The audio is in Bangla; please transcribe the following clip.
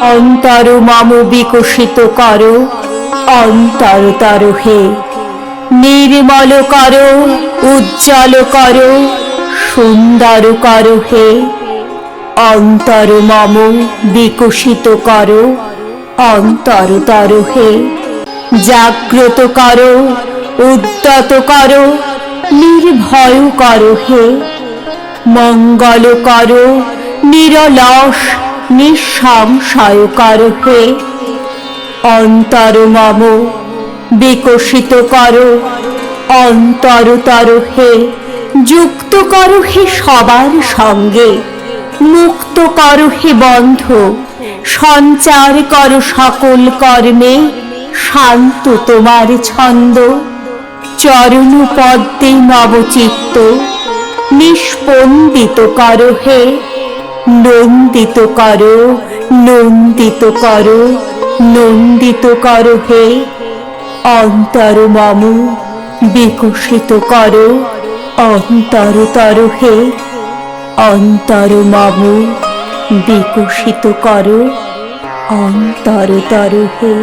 অন্তর মম বিকশিত কর, অন্তর তর হে। নির্মল করো, উজ্জ্বল করো, সুন্দর করো হে। অন্তর মম বিকশিত কর, অন্তর তর হে। জাগ্রত করো, উদ্যত করো, নির্ভয় করো হে। মঙ্গল করো, নিরলস নিঃসংশয় করো হে অন্তর বিকশিত করো অন্তরতর হে, যুক্ত করো হে সবার সঙ্গে, মুক্ত করো হে বন্ধ, সঞ্চার করো সকল কর্মে, শান্ত তোমার ছন্দ, চরণ পদ্মে নবচিত্ত, নিষ্পন্দিত করো হে। নন্দিত করো নন্দিত করো নন্দিত করো হে অন্তর মম বিকশিত করো অন্তরতর হে অন্তর মম বিকশিত করো অন্তরতর হে